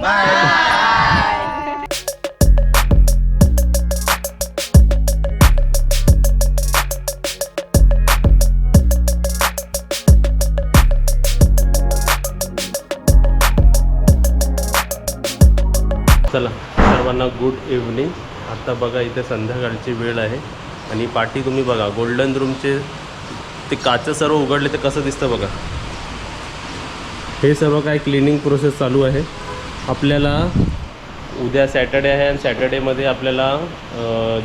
चला सर्वांना good evening आत्ता बघा इथे संध्याकाळची वेळ आहे. आणि पाठी तुम्ही बघा गोल्डन रूमचे ते काचं सर्व उघडले ते कसं दिसतं बघा? हे सर्व काय क्लिनिंग प्रोसेस चालू आहे. आपल्याला उद्या सॅटर्डे आहे आणि सॅटर्डेमध्ये आपल्याला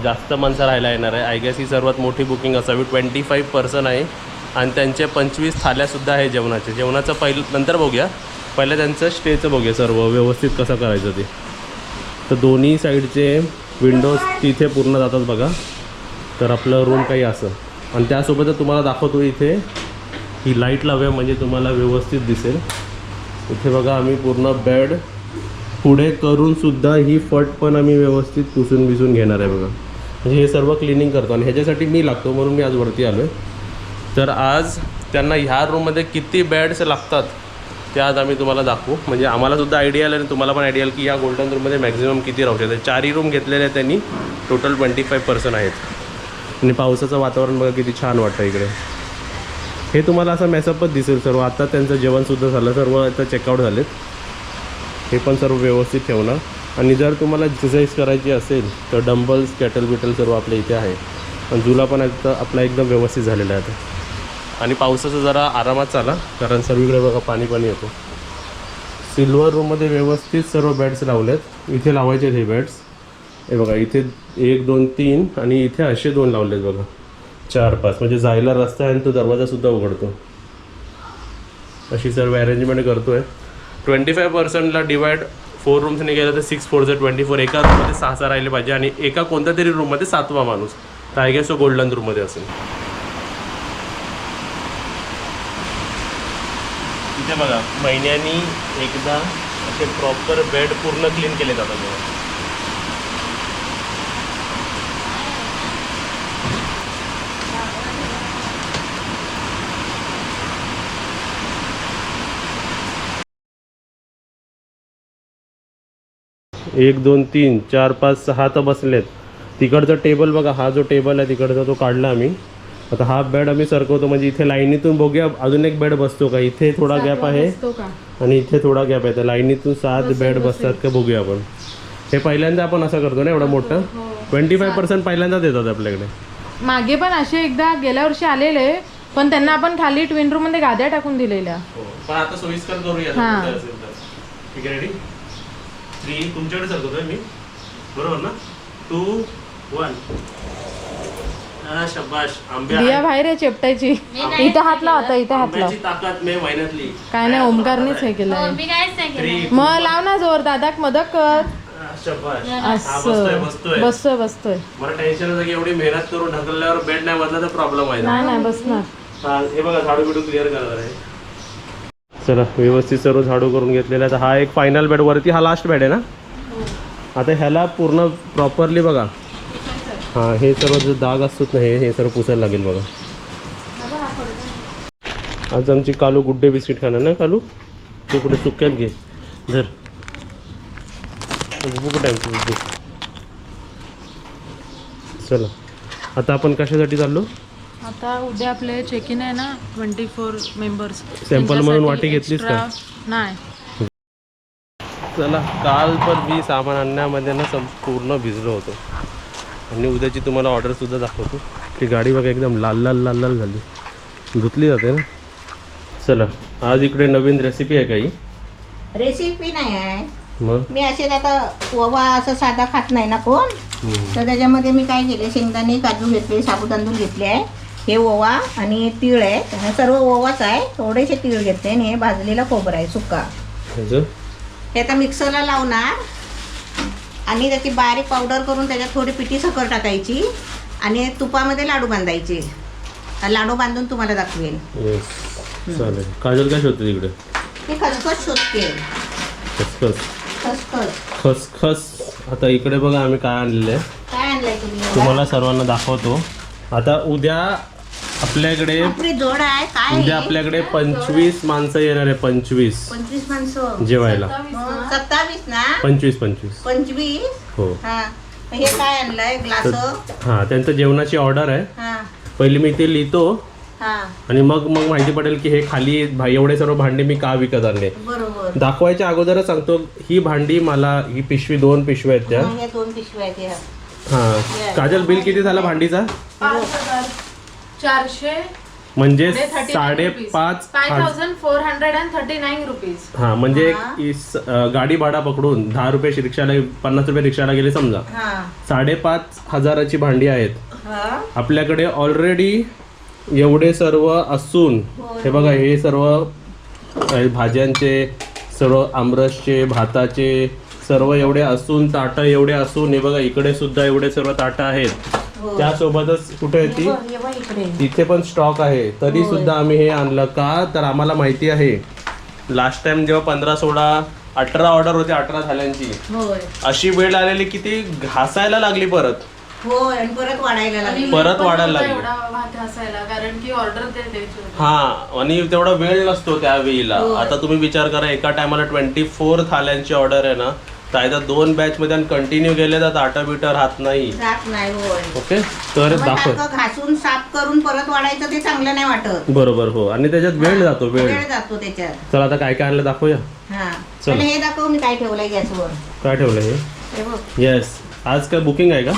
जास्त माणसं राहायला येणार आहे. आय गॅस ही सर्वात मोठी बुकिंग असावी. ट्वेंटी फाईव्ह पर्सन आहे. आणि त्यांचे पंचवीस थाल्यासुद्धा आहे जेवणाचे. जेवणाचं पहिलं नंतर बघूया. पहिलं त्यांचं स्टेचं बघूया सर्व. व्यवस्थित कसं करायचं ते. तर दोन्ही साईडचे विंडोज तिथे पूर्ण जातात बघा. तर आपलं रूम काही असं. आणि त्यासोबतच तुम्हाला दाखवतो इथे ही लाइट लावूया म्हणजे तुम्हाला व्यवस्थित दिसेल. इथे बघा आम्ही पूर्ण बेड पुढे करून सुद्धा ही फट पण आम्ही व्यवस्थित पुसून बिसून घेणार आहे बघा. म्हणजे हे सर्व क्लिनिंग करतो आणि ह्याच्यासाठी मी लागतो म्हणून मी आज वरती आलो आहे तर आज त्यांना ह्या रूममध्ये किती बेड्स लागतात ते आज आम्ही तुम्हाला दाखवू. म्हणजे आम्हाला सुद्धा आयडिया आलं आणि तुम्हाला पण आयडिया की या गोल्डन रूममध्ये मॅक्झिमम किती राहू शकते चारही रूम घेतलेले आहेत त्यांनी. टोटल ट्वेंटी फाईव्ह पर्सन आहेत. आणि पावसाचं वातावरण बघा किती छान वाटतं इकडे. हे तुम्हाला असं मेसअपच दिसेल सर्व. आता त्यांचं जेवणसुद्धा झालं. सर्व आता चेकआउट झालेत. हे पण सर्व व्यवस्थित ठेवणार आणि जर तुम्हाला एक्सरसाइज करायची असेल तर डंबल्स कॅटल बिटल सर्व आपल्या इथे आहे. आणि जुला पण आता आपला एकदम व्यवस्थित झालेला आहे आता. आणि पावसाचं जरा आरामात चाला कारण सर्वीकडे बघा पाणी पाणी येतो. सिल्वर रूममध्ये व्यवस्थित सर्व बेड्स लावलेत. इथे लावायचे आहेत हे बॅट्स हे बघा इथे एक दोन तीन आणि इथे असे दोन लावलेत बघा. चार पाच. म्हणजे जायला रस्ता आहे आणि तो दरवाजासुद्धा उघडतो. अशी सर्व अरेंजमेंट करतो आहे ट्वेंटी फाय पर्सेंटला डिवाइड फोर रूम्सने गेलं तर सिक्स फोर जर ट्वेंटी फोर एका रूममध्ये सहा सहा राहिले पाहिजे आणि एका कोणत्या तरी रूममध्ये सातवा माणूस. तर आय गेस तो गोल्डन रूममध्ये असेल. इथे बघा महिन्यानी एकदा असे प्रॉपर बेड पूर्ण क्लीन केले जातात बघा एक दोन तीन चार पाच सहा तर बसलेत. तिकडचा टेबल बघा हा जो टेबल आहे तिकडचा तो काढला आम्ही. आता हा बेड आम्ही सरकवतो म्हणजे इथे लाईनीतून बघूया अजून एक बेड बसतो का? इथे थोडा गॅप आहे बसतो का? आणि इथे थोडा गॅप आहे. तर लाईनीतून सात बेड बसतात का बघूया आपण. हे पहिल्यांदा आपण असं करतो ना एवढं मोठं? ट्वेंटी फाय पर्सेंट पहिल्यांदाच येतात आपल्याकडे. मागे पण असे एकदा गेल्या वर्षी आलेले पण त्यांना आपण खाली ट्विन रूममध्ये गाद्या टाकून दिलेल्या. थ्री तुमच्याकडे सरकवतोय मी? बरोबर ना? Two one. आंब्या बाहेर आहे चेपटायची. इथं हात लाव आता इथं हात लाव. आंब्याची ताकद मे महिन्यातली काय नाही ओमकारनेच हे केलंय. मी काहीच नाही थ्री केलं. मग लाव ना जोर दादाक मदत कर. शबाश. हा बसतोय असं. बसतोय बसतोय. बसतोय मला टेन्शन होतं की एवढी मेहनत करून ढकलल्यावर बेड नाही बदला तर प्रॉब्लेम आहे नाही नाही बसणार. हा हे बघा झाडू बिडू क्लिअर करणार आहे. चला व्यवस्थित सर्व झाडू करून घेतलेला आहे तर हा एक फायनल बेड वरती हा लास्ट बेड आहे ना? आता ह्याला पूर्ण प्रॉपरली बघा. हां हे सर्व जे डाग असतात ना हे हे सर्व पुसायला लागेल बघा. आज आमची कालू गुड्डे बिस्किट खाणार ना कालू? तू कुठे सुक्यात घे. धर. कुठे चला. आता आपण कशासाठी चाललो? आता उद्या आपले चेक इन आहे ना ट्वेंटी फोर मेंबर्स Sample म्हणून वाटी घेतलीस का? नाही. चला काल पण मी सामान आणण्यामध्ये ना संपूर्ण भिजलो होतो. आणि उद्याची तुम्हाला ऑर्डरसुद्धा दाखवतो. ती गाडी बघा एकदम लाल लाल लाल लाल झाली. धुतली जाते ना. चला आज इकडे नवीन रेसिपी आहे काही. रेसिपी नाही आहे. मग? मी असे आता ओवा असं साधा खात नाही ना कोण. तर त्याच्यामध्ये मी काय केले शेंगदाणे काजू घेतले साबू तांदूळ घेतले आहे. हे ओवा आणि तीळ आहे. हे सर्व ओवाच आहे. थोडेसे तीळ घेतले आणि हे भाजलेला खोबरं आहे सुका हे आता मिक्सरला लावणार. आणि त्याची बारीक पावडर करून त्याच्यात थोडी पिठी साखर टाकायची. आणि तुपामध्ये लाडू बांधायचे. लाडू बांधून तुम्हाला दाखवेल चालेल. काजल काय शोधते तिकडे? मी खसखस शोधते. खसखस. खसखस. खसखस. आता इकडे बघा आम्ही काय आणलेलं आहे. काय आणलंय तुम्ही? तुम्हाला सर्वांना दाखवतो. आता उद्या आपल्याकडे आपली जोड आहे काय म्हणजे आहे? आपल्याकडे पंचवीस माणसं येणार आहे पंचवीस. पंचवीस माणसं. जेवायला. मग सत्तावीस ना? पंचवीस पंचवीस. पंचवीस? हो. हा. हे काय आणलंय? ग्लास? हां त्यांचं जेवणाची ऑर्डर आहे. हा. पहिली मी ते लिहितो. हा. आणि मग मग माहिती पडेल की हे खाली भा- एवढे सर्व भांडे मी का विकत आणले? बरोबर. दाखवायच्या अगोदरच सांगतो ही भांडी मला ही पिशवी दोन पिशव्या आहेत त्या. मग हे दोन पिशव्या आहेत ह्या. हा. काजल बिल किती झाला भांडीचा? पाच हजार. चारशे म्हणजे म्हणजे 39 साडेपाच thousand four hundred and thirty nine rupees हा म्हणजे. एक इस- अं, गाडी भाडा पकडून दहा रुपये रिक्षाला पन्नास रुपये रिक्षाला गेले समजा. हा. साडेपाच हजाराची भांडी आहेत. हा. आपल्याकडे ऑलरेडी एवढे सर्व असून हे बघा हे सर्व अ, भाज्यांचे सर्व आमरसचे भाताचे सर्व एवढे असून ताटं एवढे असून हे बघा इकडे सुद्धा एवढे सर्व ताटं आहेत. हो. त्यासोबतच कुठे आहे ती? इकडे. तिथे पण स्टॉक आहे. तरी सुद्धा आम्ही हे आणलं का? तर आम्हाला माहिती आहे. लास्ट टाइम जेव्हा पंधरा सोळा अठरा ऑर्डर होते अठरा झाल्यांची. होय. अशी वेळ आलेली की ती घासायला लागली परत. हो आणि परत वाढायला लागली. परत वाढायला लागली. एवढा भात असायला कारण की ऑर्डर ते द्यायची होती. हा आणि तेवढा वेळ नसतो त्या वेळीला. आता तुम्ही विचार करा एका टायमाला ट्वेंटी फोर थाल्यांची ऑर्डर आहे ना आता दोन बॅच मध्ये कंटिन्यू गेले तर आटा बिटा राहत नाही. जात नाही होय. ओके तर मग दाखव. सारखं घासून साफ करून परत वाढायचं ते चांगलं नाही वाटत. बरोबर हो. आणि त्याच्यात वेळ जातो वेळ. वेळ जातो त्याच्यात. चला आता काय काय आणलं दाखवूया. हा. चल. हे दाखव मी काय ठेवलंय गॅसवर. काय ठेवलं हे? हे बघ. येस आज काय बुकिंग आहे का?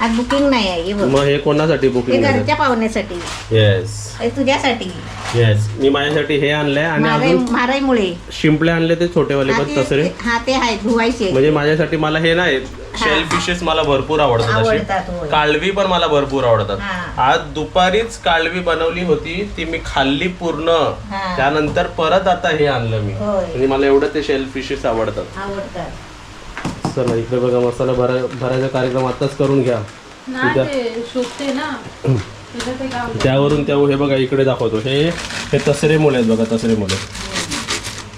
आज बुकिंग नाही आहे हे बघ. मग हे कोणासाठी हे बुकिंग घरच्या पाहुण्यासाठी. येस हे तुझ्यासाठी. येस मी माझ्यासाठी हे आणलंय आणि अजून शिंपले आणले ते छोटेवाले हा, पण ते- तसरे. हा ते आहे धुवायचे. म्हणजे माझ्यासाठी मला हे नाही शेल फिशेस मला भरपूर आवडतात आवडतात. कालवी पण मला भरपूर आवडतात. हा. आज दुपारीच कालवी बनवली होती ती मी खाल्ली पूर्ण. हा. त्यानंतर परत आता हे आणलं मी. होय. आणि मला एवढं ते शेल फिशेस आवडतात. आवडतात. चला इकडे बघा मसाला भरा भरायचा कार्यक्रम आताच करून घ्या. त्यावरून त्या हे बघा इकडे दाखवतो. हे हे तसरे मुले आहेत बघा तसरे मुले.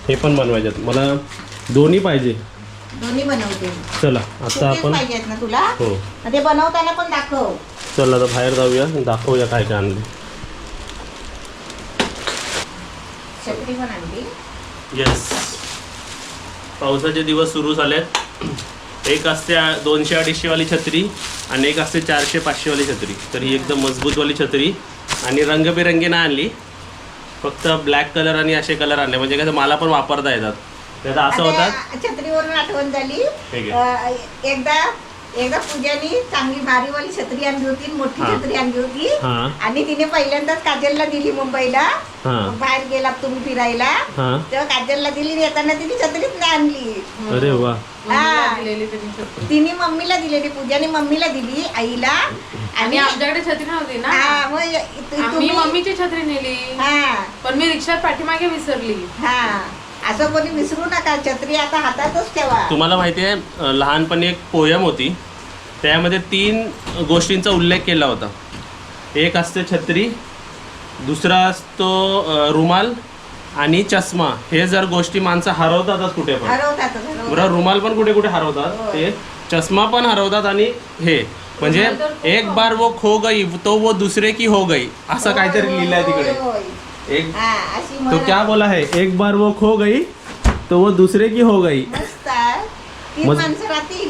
हे पण बनवायचे मला दोन्ही पाहिजे. दोन्ही बनवते. चला आता आपण पाहिजेत ना तुला? हो. ते बनवताना पण दाखव. चला आता बाहेर जाऊया. दाखवूया काय काय आणले छत्री पण आणली. येस पावसाचे दिवस सुरू झालेत. एक असते दोनशे अडीचशे वाली छत्री आणि एक असते चारशे पाचशे वाली छत्री. तर ही एकदम मजबूतवाली छत्री. आणि रंगबिरंगी नाही आणली. फक्त ब्लॅक कलर आणि असे कलर आणले. म्हणजे कसं मला पण वापरता येतात. आता असं होतात. छत्रीवरून आठवण झाली. एकदा एकदा पूजानी चांगली भारीवाली छत्री आणली होती मोठी हा. छत्री आणली होती. हां. आणि तिने पहिल्यांदाच काजलला दिली मुंबईला. हां. बाहेर गेला तुम्ही फिरायला. हां. तेव्हा काजलला दिली येताना तिने छत्रीच नाही आणली. अरे वा. हा. दिलेली त्यांनी छत्री. तिने मम्मीला दिलेली पूजाने मम्मीला दिली आईला. आणि आणि आमच्याकडे छत्री नव्हती ना? हा मग तु- आम्ही तुम्ही- मम्मीची छत्री नेली. हा. पण मी रिक्षात पाठीमागे विसरली. हा. असं कोणी विसरू नका छत्री आता हातातच ठेवा. तुम्हाला माहिती आहे लहानपणी एक पोयम होती. त्यामध्ये तीन गोष्टींचा उल्लेख केला होता. एक असते छत्री दुसरा असतो रुमाल आणि चष्मा. हे जर गोष्टी माणसं हरवतातच कुठे पण. हरवतात बरं रुमाल पण कुठे कुठे हरवतात? ते चष्मा पण हरवतात आणि हे. म्हणजे एक बार वो खो गई तो वो दुसरे की हो गई. असं काहीतरी लिहिलंय तिकडे. एक हा अशी तो क्या बोला है? एक बार वो खो गई तो वो दूसरे की हो गई।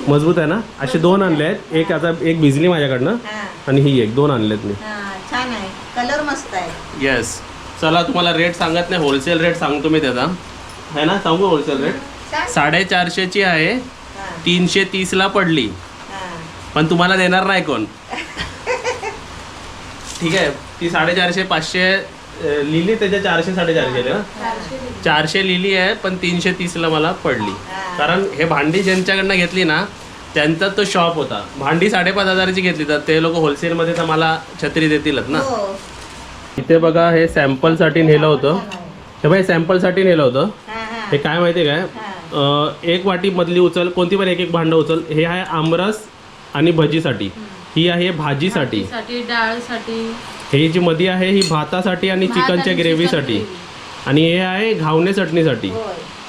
मजबूत आहे ना? असे दोन आणले आहेत एक आता एक भिजली माझ्याकडनं हा. आणि ही एक. दोन आणलेत मी. हा छान आहे. कलर मस्त आहे. येस चला तुम्हाला रेट सांगत नाही. होलसेल रेट सांगतो मी त्याचा. है ना? सांगू होलसेल रेट साडेचारशेची आहे. हा, तीनशे तीसला पडली. हा. पण तुम्हाला देणार नाही कोण. ठीक आहे. ती साडेचारशे पाचशे लिहिली त्याच्या चारशे साडेचारशे ना चारशे लिहिली आहे पण तीनशे तीसला मला पडली. कारण हे भांडी ज्यांच्याकडनं घेतली ना त्यांचा तो शॉप होता. भांडी साडेपाच हजाराची घेतली तर ते लोक होलसेलमध्ये तर मला छत्री देतीलच ना. हो. इथे बघा हे सॅम्पलसाठी नेलं होतं. हे बाई सॅम्पलसाठी नेलं होतं. हा, काय माहिती आहे काय एक वाटी मधली उचल कोणती पण एक एक भांडं उचल हे आहे आमरस आणि भजीसाठी. ही आहे भाजीसाठी. साठी डाळसाठी. हे जी मध्ये आहे ही भातासाठी आणि चिकनच्या ग्रेव्हीसाठी. आणि हे आहे घावणे चटणीसाठी.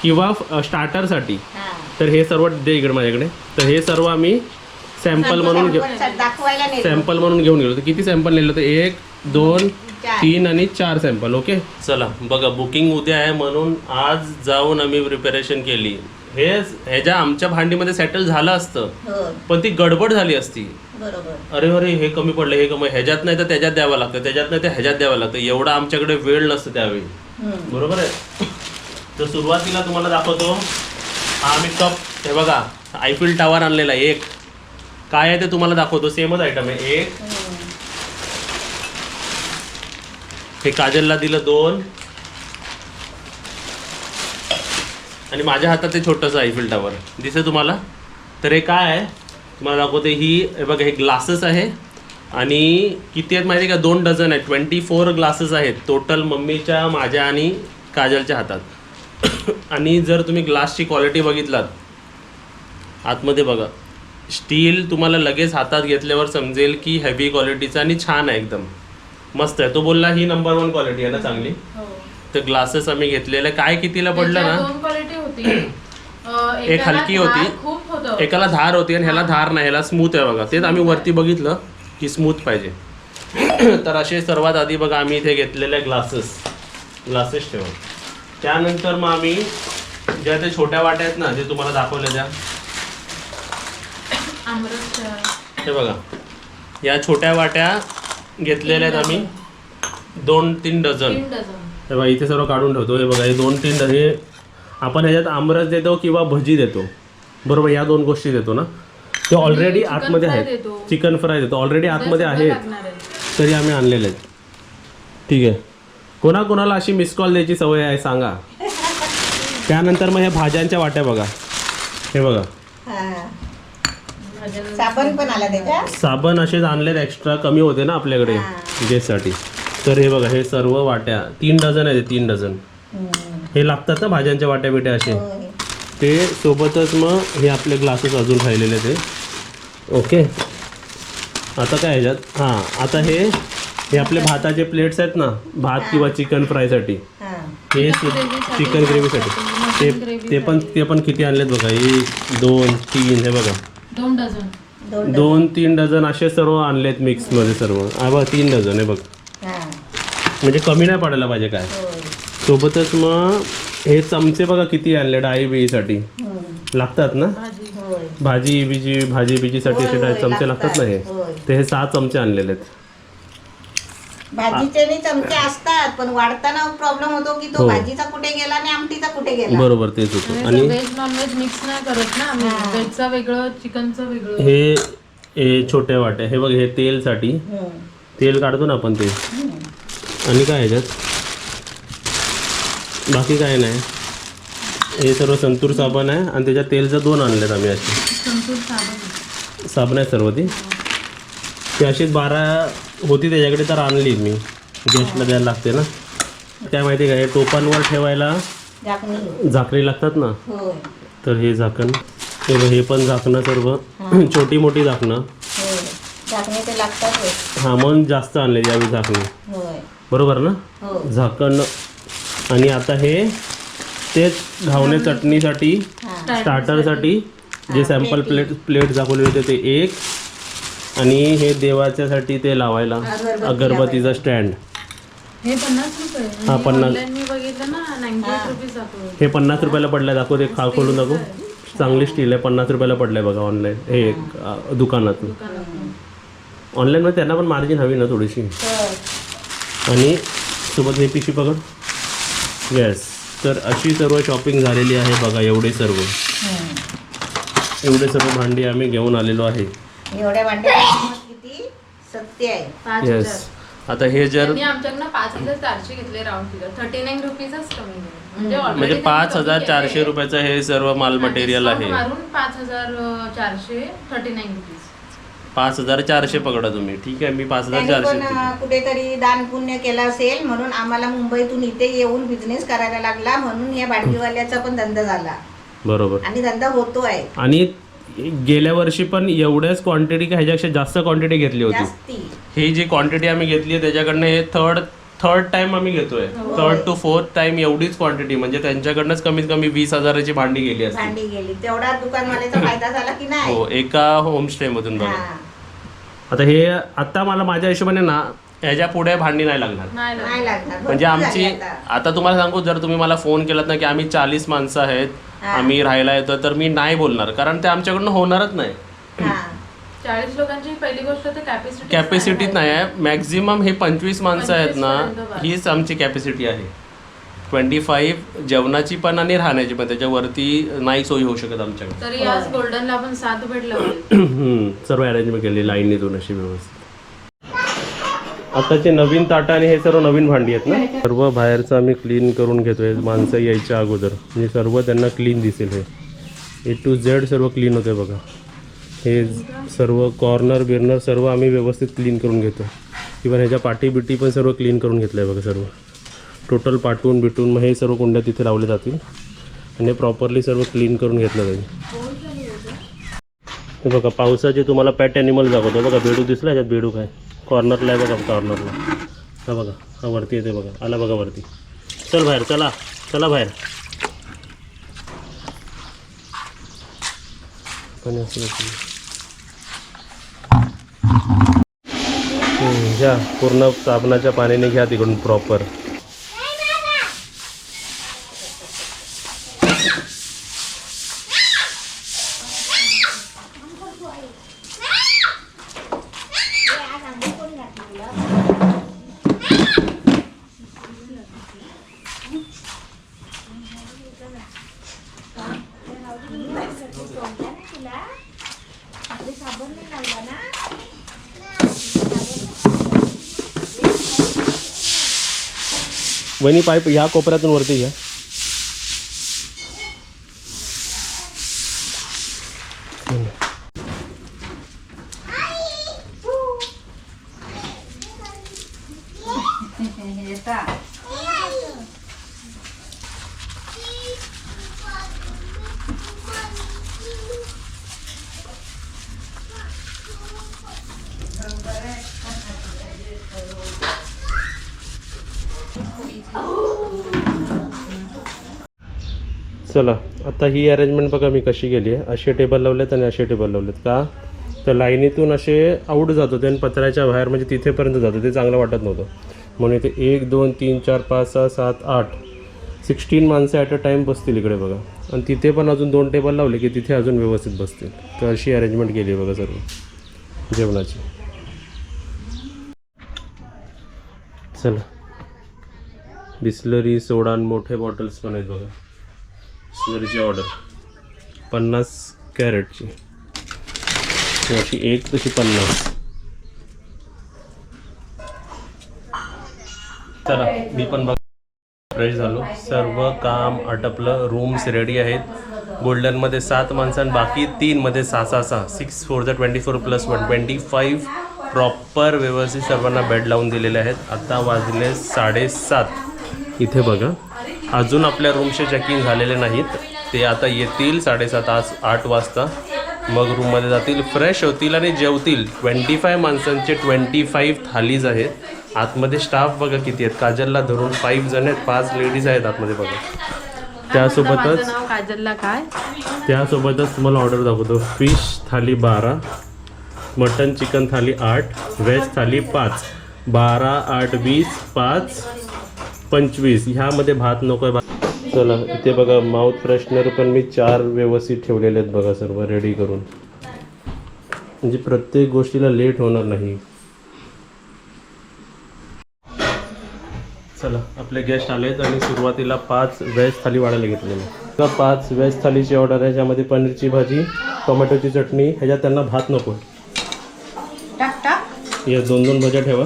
किंवा स्टार्टरसाठी. हा. तर हे सर्व दे इकडे माझ्याकडे. तर हे सर्व आम्ही सॅम्पल म्हणून घेऊ सॅम्पल दाखवायला नेलं. सॅम्पल म्हणून घेऊन गेलो. होतो किती सॅम्पल नेलं होतं? एक दोन तीन आणि चार सॅम्पल ओके? चला बघा बुकिंग उद्या आहे म्हणून आज जाऊन आम्ही प्रिपरेशन केली. हे ह्याच्या आमच्या भांडीमध्ये सेटल झालं असतं हो. पण ती गडबड झाली असती. बरोबर. अरे अरे हे कमी पडलं हे कमी ह्याच्यात नाही तर त्याच्यात द्यावं लागतं त्याच्यात नाही तर ह्याच्यात द्यावं लागतं. एवढा आमच्याकडे वेळ नसतं त्यावेळी. बरोबर आहे? तर सुरुवातीला तुम्हाला दाखवतो. हा आम्ही कप हे बघा आयफिल टावर आणलेला आहे एक. काय आहे ते तुम्हाला दाखवतो. सेमच आयटम आहे. एक. हे काजलला दिलं दोन. आणि माझ्या हातात ते छोटंसं आयफिल टावर दिसतं तुम्हाला? तर हे काय आहे? तुम्हाला दाखवते ही हे बघा हे ग्लासेस आहे. आणि किती आहेत माहिती आहे का? दोन डझन आहेत. ट्वेंटी फोर ग्लासेस आहेत. टोटल मम्मीच्या माझ्या आणि काजलच्या हातात. आणि जर तुम्ही ग्लासची क्वालिटी बघितलात आतमध्ये बघा. स्टील तुम्हाला लगेच हातात घेतल्यावर समजेल की हेवी क्वालिटीचं आणि छान आहे एकदम. मस्त आहे. तो बोलला ही नंबर वन क्वालिटी आहे ना चांगली? हो. तर ग्लासेस आम्ही घेतलेले काय कितीला पडलं ना? होती. एक हलकी होती. एकाला धार होती आणि ह्याला धार नाही ह्याला स्मूथ आहे बघा. तेच आम्ही वरती बघितलं की स्मूथ पाहिजे. तर असे सर्वात आधी बघा आम्ही इथे घेतलेले ग्लासेस. ग्लासेस ठेवा. त्यानंतर मग आम्ही ज्या ते छोट्या वाट्या आहेत ना जे तुम्हाला दाखवल्या त्या. हे बघा. या छोट्या वाट्या घेतलेल्या आहेत आम्ही. दोन तीन डझन. डझन. हे बघा इथे सर्व काढून ठेवतो. हे बघा हे दोन तीन ड- हे आपण ह्याच्यात आमरस देतो किंवा भजी देतो. बरोबर या दोन गोष्टी देतो ना? ते ऑलरेडी चिकन आतमध्ये आहेत. देतो. चिकन फ्राय देतो. ऑलरेडी आतमध्ये आहेत. तरी आम्ही आणलेले आहेत. ठीक आहे. कोणाकोणाला अशी मिस कॉल द्यायची सवय आहे सांगा. त्यानंतर मग ह्या भाज्यांच्या वाट्या बघा. हे बघा. हा. भाज्या- साबण पण आला साबण असेच आणलेत एक्स्ट्रा कमी होते ना आपल्याकडे. गेस्टसाठी तर हे बघा हे सर्व वाट्या. तीन डझन आहेत तीन डझन. हे लागतात ना भाज्यांच्या वाट्या बिट्या असे? होय. ते सोबतच मग हे आपले ग्लासेस अजून राहिलेले ते. ओके. आता काय ह्याच्यात? हां आता हे हे आपले भाताचे प्लेट्स आहेत ना भात किंवा चिकन फ्रायसाठी हा. हे चिकन ग्रेव्हीसाठी ते ते पण ते पण किती आणलेत बघा? एक दोन तीन हे बघा. दोन डझन. दोन तीन डझन असे सर्व आणलेत मिक्समध्ये सर्व. हा बघ तीन डझन हे बघ. हा. म्हणजे कमी नाही पडायला पाहिजे काय? होय. सोबतच मग हे चमचे बघा किती आणले डाळी बिळीसाठी. लागतात ना? भाजी बिजी भाजी बिजीसाठी असे डाळ चमचे लागतात. ना हे. ते हे सहा चमचे आणलेले आहेत. भाजीचे चमचे असतात पण वाढताना प्रॉब्लेम होतो की तो हो. भाजीचा कुठे गेला आणि आमटीचा कुठे गेला. बरोबर तेच होतं. आणि व्हेज नॉन व्हेज मिक्स नाही करत ना आम्ही. व्हेजचं वेगळं चिकनचं वेगळं. हे हे छोट्या वाट्या हे बघ हे तेलसाठी. तेल काढतो ना आपण ते. आणि काय ह्याच्यात? बाकी काय नाही. हे सर्व संतूर साबण आहे आणि त्याच्यात तेलचं दोन आणलेत आम्ही असे. साबण. आहे सर्व ती. ती अशीच बारा होती त्याच्याकडे तर आणली मी. गेस्टला द्यायला लागते ना. काय माहिती का हे टोपांवर ठेवायला झाकणी. लागतात ना? होय तर हे झाकण. हे हे पण झाकणं सर्व. छोटी मोठी झाकणं. होय. हा मग जास्त आणले यावेळी झाकणी. बरोबर ना? हो. झाकण आणि आता हे तेच घावणे चटणीसाठी स्टार्टरसाठी जे सॅम्पल प्लेट प्लेट दाखवले होते ते एक आणि हे देवाच्यासाठी ते लावायला अगरबत्ती अगरबत्तीचा स्टँड हे पन्नास रुपये हा, पन्नास. हे. रुपयाला पडलंय दाखव ते खा खोलून दाखव. चांगली स्टील आहे पन्नास रुपयाला पडलंय बघा ऑनलाईन हे दुकानातून. ऑनलाईनमध्ये त्यांना पण मार्जिन हवी ना थोडीशी. आणि सोबत हे पिशवी पकड. येस तर अशी सर्व शॉपिंग झालेली आहे बघा एवढे सर्व. एवढे सर्व भांडी आम्ही घेऊन आलेलो आहे. एवढ्या भांड्याची किंमत किती? सत्य आहे. पाच हजार. येस आता हे जर त्यांनी आमच्याकडनं पाच हजार चारशे घेतले राऊंड फिगर थर्टी नाईन रुपीजच कमी केले. म्हणजे already म्हणजे त्यांनी पाच कमी हजार केले. चारशे रुपयाचं हे सर्व माल मटेरियल discount आहे. मारून पाच हजार चारशे थर्टी नाईन रुपीज पाच हजार चारशे पकडा तुम्ही. ठीक आहे मी पाच हजार त्यांनी पण चारशे अं, कुठेतरी दान पुण्य केलं असेल म्हणून आम्हाला मुंबईतून इथे येऊन बिझनेस करायला लागला म्हणून या भांडीवाल्याचा पण धंदा झाला. बरोबर. आणि धंदा होतोय. आणि गेल्या वर्षी पण एवढ्याच क्वांटिटी का ह्याच्यापेक्षा जास्त क्वांटिटी घेतली होती. जास्ती. ही जी क्वांटिटी आम्ही घेतली आहे त्याच्याकडनं हे थर्ड थर्ड टाइम आम्ही घेतोय थर्ड टू फोर्थ टाइम एवढीच क्वांटिटी म्हणजे त्यांच्याकडनंच कमीत कमी वीस हजाराची भांडी गेली असती भांडी गेली तेवढा दुकानवाल्याचा फायदा झाला की नाही हो एका होमस्टे मधून बघा. आता हे आता मला माझ्या हिशोबाने ना ह्याच्या पुढे भांडी नाही लागणार नाही ना. नाही लागणार म्हणजे भरपूर आमची झाली आता. आता तुम्हाला सांगू जर तुम्ही मला फोन केलात ना की आम्ही चाळीस माणसं आहेत हा. आम्ही राहायला येतो तर मी नाही बोलणार कारण ते आमच्याकडनं होणारच नाही हा. चाळीस लोकांची पहिली गोष्ट तर कॅपॅसिटी कॅपॅसिटीत नाही आहे. मॅक्झिमम हे पंचवीस माणसं आहेत ना 25 पर्यंत बस. हीच आमची कॅपॅसिटी आहे. ट्वेंटी फाईव्ह जेवणाची पण आणि राहण्याची पण त्याच्यावरती नाही सोयी होऊ शकत आमच्याकडे. तरी आज गोल्डनला आपण सात बेड लावले हम्म, सर्व अरेंजमेंट केली लाईनीतून अशी व्यवस्थित. आताचे नवीन ताटा आणि हे सर्व नवीन भांडी आहेत ना? सर्व बाहेरचं आम्ही क्लीन करून घेतोय माणसं यायच्या अगोदर. म्हणजे सर्व त्यांना क्लीन दिसेल हे. ए टू झेड सर्व क्लीन होते बघा. हे सर्व कॉर्नर बिर्नर सर्व आम्ही व्यवस्थित क्लीन करून घेतो. इवन ह्याच्या पाठी बिटी पण सर्व क्लीन करून घेतलं आहे बघा सर्व. टोटल पाठवून बिटून मग हे सर्व कुंड्या तिथे लावले जातील. आणि प्रॉपरली सर्व क्लीन करून घेतलं जाईल. बघा पावसाचे तुम्हाला पॅट ॲनिमल दाखवतो. बघा बेडू दिसला ह्याच्यात बेडूक आहे कॉर्नरला आहे बघा कॉर्नरला हा बघा हा वरती येते बघा. आला बघा वरती. चल बाहेर चला. चला बाहेर. पण असं नसेल. हम्म, घ्या पूर्ण साबणाच्या पाण्याने घ्या तिकडून प्रॉपर वहिनी पाईप ह्या कोपऱ्यातून वरती घ्या. चला आता ही अरेंजमेंट बघा मी कशी केली आहे. असे टेबल लावलेत आणि असे टेबल लावलेत का? तर लाईनीतून असे आऊट जात होते आणि पत्र्याच्या बाहेर म्हणजे तिथेपर्यंत जात. होते ते चांगलं वाटत नव्हतं. म्हणून इथे एक दोन तीन चार पाच सहा सात आठ सिक्स्टीन माणसं ॲट अ टाईम बसतील इकडे बघा. आणि तिथे पण अजून दोन टेबल लावले की तिथे अजून व्यवस्थित बसतील. तर अशी अरेंजमेंट केली आहे बघा सर्व. जेवणाची. चला. बिस्लरी सोडा आणि मोठे बॉटल्स पण आहेत बघा. बिस्लरीची ऑर्डर पन्नास कॅरेटची. अशी एक तशी पन्नास. चला मी पण बघ फ्रेश झालो. सर्व काम आटपलं. रूम्स रेडी आहेत. गोल्डनमध्ये सात माणसं आणि बाकी तीनमध्ये सहा सहा सहा. Six four the twenty four plus one twenty five proper व्यवस्थित सर्वांना बेड लावून दिलेले आहेत. आता वाजले साडेसात. इथे बघा. अजून आपल्या रूमचे चेक इन झालेले नाहीत. ते आता येतील साडेसात आज आठ वाजता. मग रूममध्ये जातील फ्रेश होतील आणि जेवतील. ट्वेंटी फाय माणसांचे ट्वेंटी फाईव्ह थालीज आहेत. आतमध्ये स्टाफ बघा किती आहेत. काजलला धरून फाईव्ह जण आहेत. पाच लेडीज आहेत आतमध्ये बघा. त्यासोबतच काजलला काय? त्यासोबतच तुम्हाला ऑर्डर दाखवतो. फिश थाली बारा मटन चिकन थाली आठ व्हेज थाली पाच. बारा आठ वीस पाच. पंचवीस. ह्यामध्ये भात नको आहे भात चला इथे बघा माउथ फ्रेशनर पण मी चार व्यवस्थित ठेवलेले आहेत बघा सर्व रेडी करून. म्हणजे प्रत्येक गोष्टीला लेट होणार नाही. चला आपले गेस्ट आलेत आणि सुरुवातीला पाच व्हेज थाली वाढायला घेतलेले पाच व्हेज थालीची ऑर्डर आहे ज्यामध्ये पनीरची भाजी टोमॅटोची चटणी ह्याच्यात त्यांना भात नको. या दोन दोन भज्या ठेवा.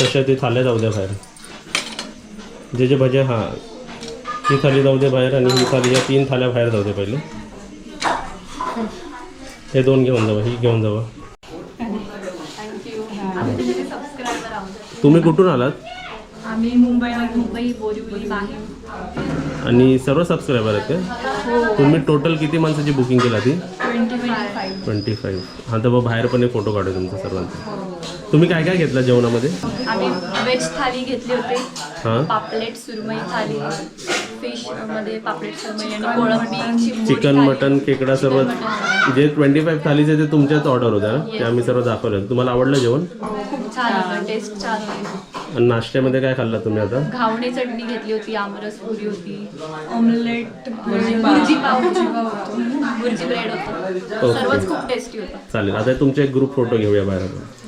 तशा ते थाल्या जाऊ द्या बाहेर. जे जे भज्या हां. ही थाली जाऊ दे बाहेर आणि ही थाली या तीन थाल्या बाहेर जाऊ दे पहिले. हे दोन घेऊन जावा ही घेऊन जावा. तुम्ही कुठून आलात? आम्ही मुंबई मुंबई बोरिवली बाहेर. आणि सर्व सबस्क्रायबर आहेत का? तुम्ही टोटल किती माणसाची बुकिंग केला ती ट्वेंटी फाईव्ह ट्वेंटी फाईव्ह हां तर बाहेर पण एक फोटो काढू तुमचा सर्वांचा. तुम्ही काय काय घेतलं जेवणामध्ये? आम्ही व्हेज थाली घेतली होती. हां? पापलेट सुरमई थाली फिशमध्ये पापलेट सुरमई आणि कोळंबी चिकन. मटन खेकडा सर्व. जे ट्वेंटी फाईव्ह थालीचे ते तुमच्याच ऑर्डर होत्या ना? ते आम्ही सर्व दाखवलं तुम्हाला आवडलं जेवण? खूप छान टेस्ट छान होती. आणि नाश्त्यामध्ये काय खाल्लं तुम्ही आता? घावणे चटणी घेतली होती आमरस पुरी होती. ऑमलेट भुर्जी ब्रेड होतं. सर्वच खूप टेस्टी होतं. चालेल. आता तुमचे एक ग्रुप फोटो घेऊया बाहेर आपण.